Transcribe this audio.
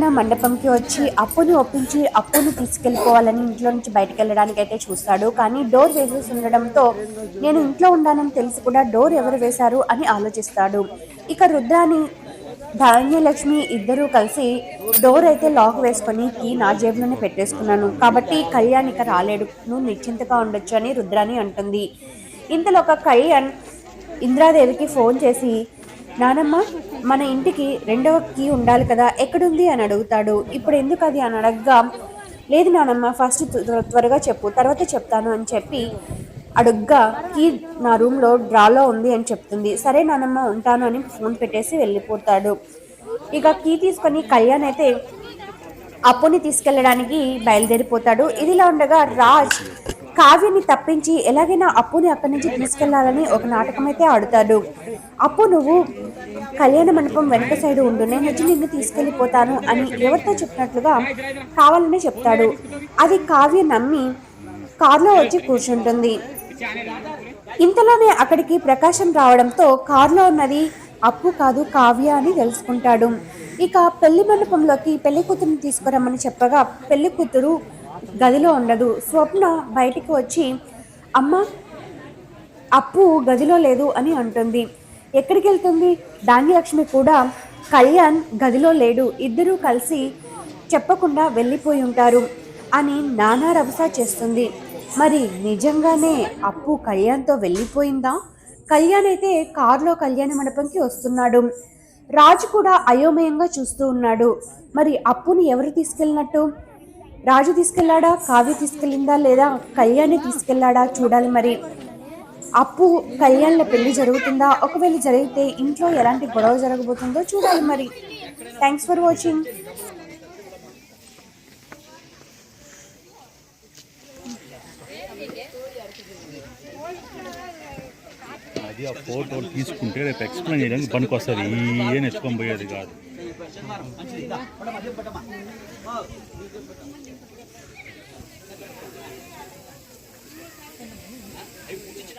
మండపంకి వచ్చి అప్పుని ఒప్పించి అప్పుని తీసుకెళ్ళిపోవాలని ఇంట్లో నుంచి బయటకు వెళ్ళడానికి అయితే చూస్తాడు. కానీ డోర్ వేసేసి ఉండడంతో నేను ఇంట్లో ఉన్నానని తెలిసి కూడా డోర్ ఎవరు వేశారు అని ఆలోచిస్తాడు. ఇక రుద్రాని ధాన్యలక్ష్మి ఇద్దరూ కలిసి డోర్ అయితే లాక్ వేసుకొని కీ నా జేబులోనే పెట్టేసుకున్నాను. కాబట్టి కళ్యాణ్ ఇక రాలేడు. నువ్వు నిశ్చింతగా ఉండొచ్చు అని రుద్రాని అంటుంది. ఇంతలో ఒక కళ్యాణ్ ఇంద్రాదేవికి ఫోన్ చేసి నానమ్మ మన ఇంటికి రెండవ కీ ఉండాలి కదా ఎక్కడుంది అని అడుగుతాడు. ఇప్పుడు ఎందుకు అది అని అడగ్గా లేదు నానమ్మ ఫస్ట్ త్వరగా చెప్పు తర్వాత చెప్తాను అని చెప్పి అడుగ్గా కీ నా రూమ్లో డ్రాలో ఉంది అని చెప్తుంది. సరే నానమ్మ ఉంటాను అని ఫోన్ పెట్టేసి వెళ్ళిపోతాడు. ఇక కీ తీసుకొని కళ్యాణ్ అయితే అప్పుని తీసుకెళ్ళడానికి బయలుదేరిపోతాడు. ఇదిలా ఉండగా రాజ్ కావ్యని తప్పించి ఎలాగైనా అప్పుని అక్కడి నుంచి తీసుకెళ్ళాలని ఒక నాటకం అయితే ఆడుతాడు. అప్పు నువ్వు కళ్యాణ మండపం వెనక సైడ్ ఉండు నేను వచ్చి నిన్ను తీసుకెళ్ళిపోతాను అని ఎవరితో చెప్పినట్లుగా కావాలని చెప్తాడు. అది కావ్య నమ్మి కారులో వచ్చి కూర్చుంటుంది. ఇంతలోనే అక్కడికి ప్రకాశం రావడంతో కారులో ఉన్నది అప్పు కాదు కావ్య అని తెలుసుకుంటాడు. ఇక పెళ్ళి మండపంలోకి పెళ్ళి కూతురుని తీసుకురమ్మని చెప్పగా పెళ్ళి కూతురు గదిలో ఉండదు. స్వప్న బయటికి వచ్చి అమ్మ అప్పు గదిలో లేదు అని అంటుంది. ఎక్కడికి వెళ్తుంది? ధాన్యలక్ష్మి కూడా కళ్యాణ్ గదిలో లేడు. ఇద్దరూ కలిసి చెప్పకుండా వెళ్ళిపోయి ఉంటారు అని నానా రభస చేస్తుంది. మరి నిజంగానే అప్పు కళ్యాణ్తో వెళ్ళిపోయిందా? కళ్యాణ్ అయితే కారులో కళ్యాణ మండపంకి వస్తున్నాడు. రాజు కూడా అయోమయంగా చూస్తూ ఉన్నాడు. మరి అప్పుని ఎవరు తీసుకెళ్ళినట్టు? రాజు తీసుకెళ్ళాడా? కావ్య తీసుకెళ్ళిందా? లేదా కళ్యాణి తీసుకెళ్ళాడా? చూడాలి మరి. అప్పు కళ్యాణ్ల పెళ్ళి జరుగుతుందా? ఒకవేళ జరిగితే ఇంట్లో ఎలాంటి గొడవ జరగబోతుందో చూడాలి మరి. థ్యాంక్స్ ఫర్ వాచింగ్ అది ఆ ఫోటో తీసుకుంటే రేపు ఎక్స్ప్లెయిన్ చేయడానికి పనికి వస్తుంది ఏ నెచ్చుకొని పోయేది కాదు. శనివారం మంచిది పడమా పడమా